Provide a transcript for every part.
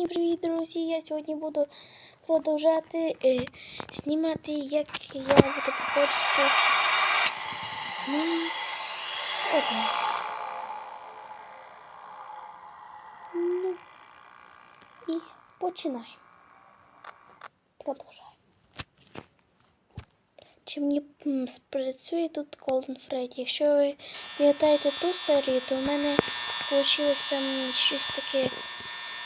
Всім привіт, друзі! Я сьогодні буду продовжати е, знімати, як я буду проходити вниз. Ну, і починай. Продовжай. Чи мені спрацює тут Golden Freddy? Якщо ви пам'ятаєте ту серію, то в мене вийшло там щось таке.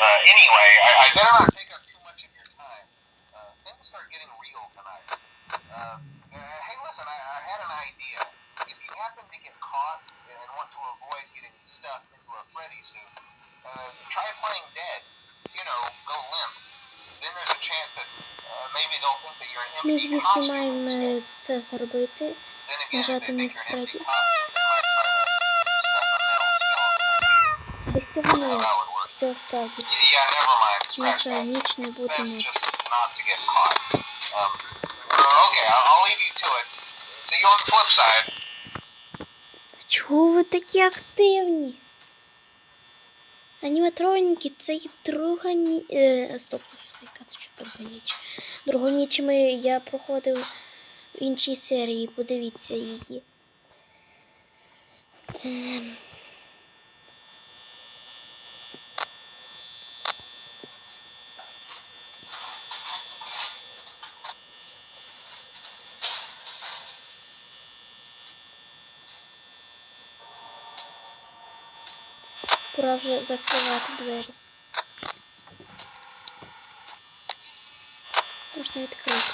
Uh, anyway, I, I better not take up too much of your time. Uh, things are getting real tonight. Uh, uh, hey, listen, I, I had an idea. If you happen to get caught and want to avoid getting stuffed into a Freddy suit, uh, try playing dead. You know, go limp. Then there's a chance that uh, maybe they'll think that you're an Ми, empty звісно, costume. маємо е, це зробити. Then again, if нажати they на think you're an Фредді. empty все Наша that. ніч не буде ніч. Um, uh. Чого ви такі активні? Аніматроніки це і друга ні... Е, стоп, яка це ще друга ніч. Другу ніч ми, я проходив в іншій серії, подивіться її. Це... Пора вже закривати двері. Можна відкрити.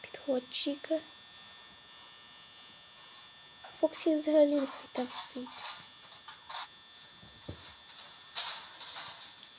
Підходчика. Фоксі взагалі нехай там стоїть.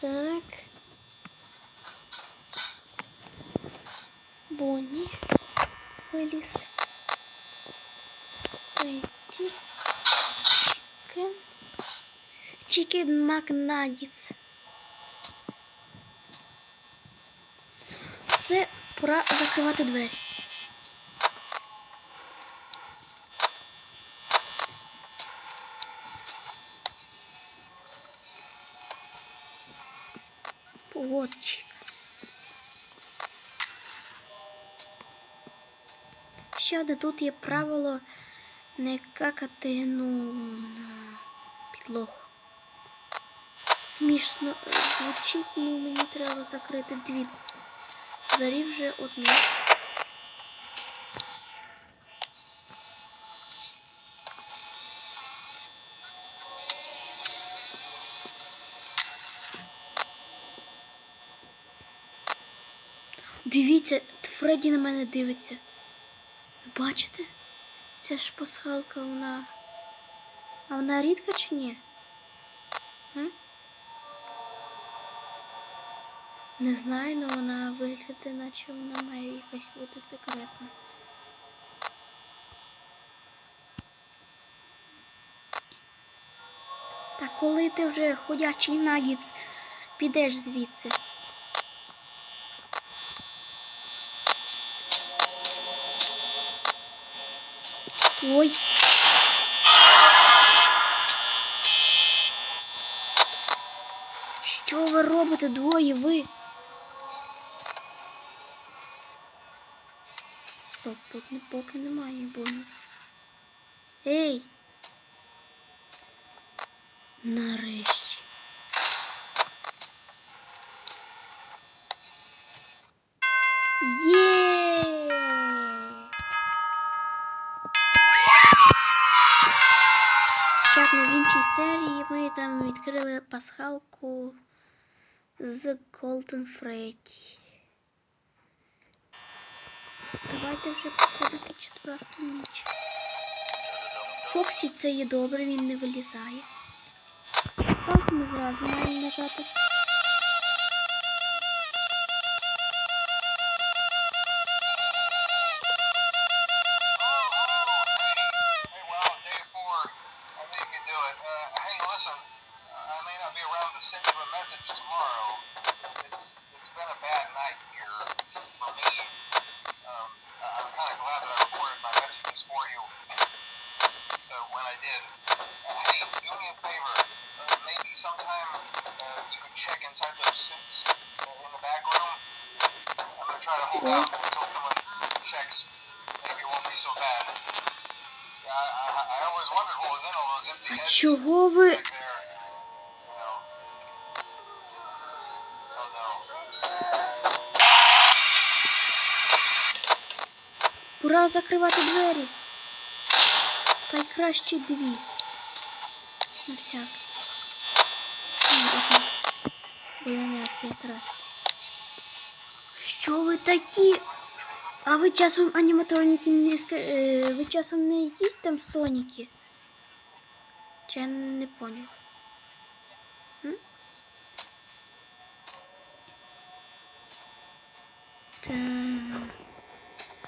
Так. Бонні. Виліз. Пойти. Чикен. Чикен Макнаггетс. Все, пора закривати двері. Поводчик. Ще одне тут є правило не какати ну, на підлогу. Смішно звучить, ну мені треба закрити дві двері вже одну. Дивіться, Фредді на мене дивиться. Ви бачите? Ця ж пасхалка вона. А вона рідка чи ні? М? Не знаю, але вона виглядає, наче вона має якась бути секретна. Та коли ти вже ходячий нагіц підеш звідси? Ой. Що ви робите двоє ви? Стоп, тут поки немає боні. Ей! Нарешті. Є! Серії ми там відкрили пасхалку з Golden Freddy. Давайте вже походити четверту ніч. Фоксі це є добре, він не вилізає. Так ми зразу маємо нажати. Think you can do it. Uh, hey, listen, I may not be around to send you a message tomorrow. It's it's been a bad night here for me. Um, I'm kind of glad that I recorded my messages for you. So when I did, uh, hey, do me a favor. Uh, maybe sometime uh, you can check inside those suits uh, in the back room. I'm gonna try to hold Yeah. out чого ви. Пора закривати двері. Та й краще дві. На всяк. Буде не тратитись. Що ви такі? А ви часом аніматроніки не е, ви часом не якісь там соніки? Чи я не поняв? М?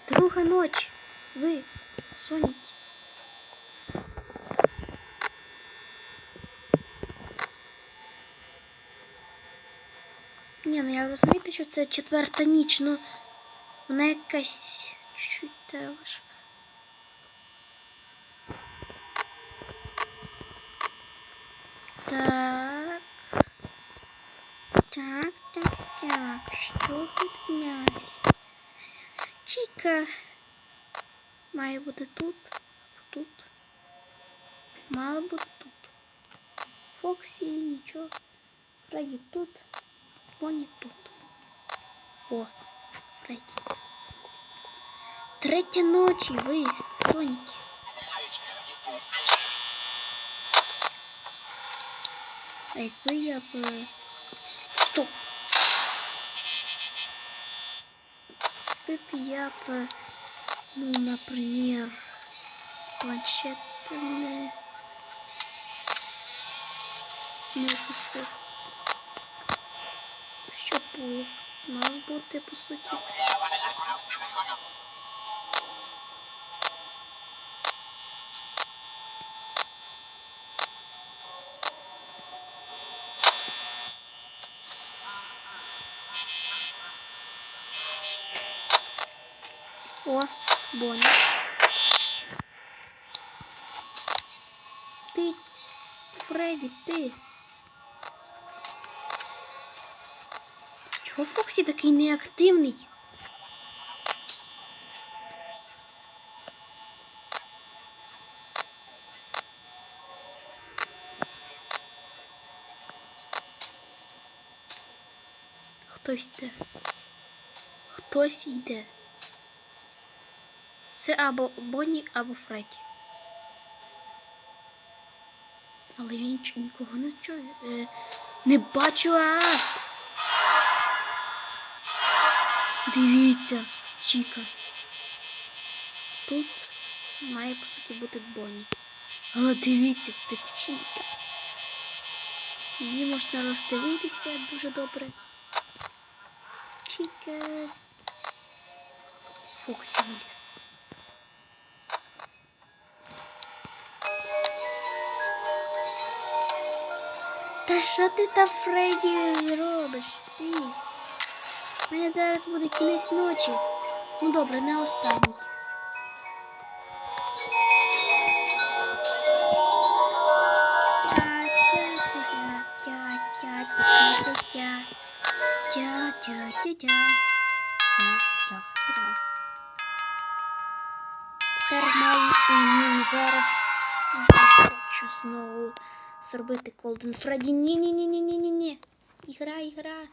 Друга ночь. Ви, Соніки. Ні, ну я розумієте, що це четверта ніч, ну вона якась чуть-чуть теж. Так. Так, так, так. Що тут в нас? Чіка. Має бути тут, тут. Мало бути тут. Фоксі нічого. Фредді тут. Поні тут. О, Фредді. Третя ночі, ви, Соніки. А я б... Стоп! Якби я б, ну, например, планшет не... Пустив. Що було? Мав по суті. О, Бонні. Ти, Фредді, ти. Чого Фоксі такий неактивний? Хтось йде. Хтось йде. Це або Бонні, або Фредді. Але я ніч- нікого не чую. Е, не бачу. А! Дивіться, Чіка. Тут має по суті бути Бонні. Але дивіться, це Чіка. Її можна роздивитися дуже добре. Чіка. Фоксі виліз. Та що ти там, Фредді, робиш? Ти? У мене зараз буде кінець ночі. Ну добре, не останній. Тепер маю ну, зараз я хочу знову Зробити Golden Freddy. Ні, ні, ні, ні, ні, ні, ні. Ігра, ігра.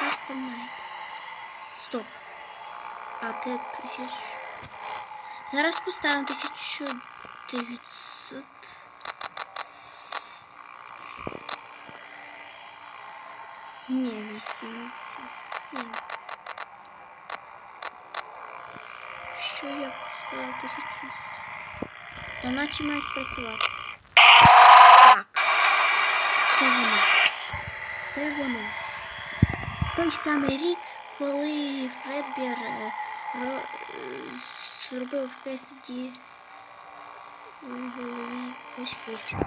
Custom Night. Стоп. А де тисяч? Зараз поставимо 1900. Ні, 87. Що я поставила 1000? Та наче має спрацювати. Так. Це воно. Це воно. Той самий рік, коли Фредбір е, е, зробив в Кесіді у голові якусь письмо.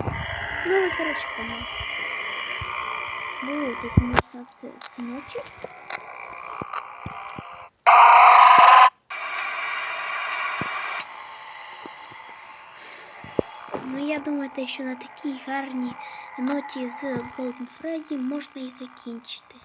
Ну, коротше, понял. О, тут можна це, це ночі. Ну, я думаю, що на такій гарній ноті з Golden Freddy можна і закінчити.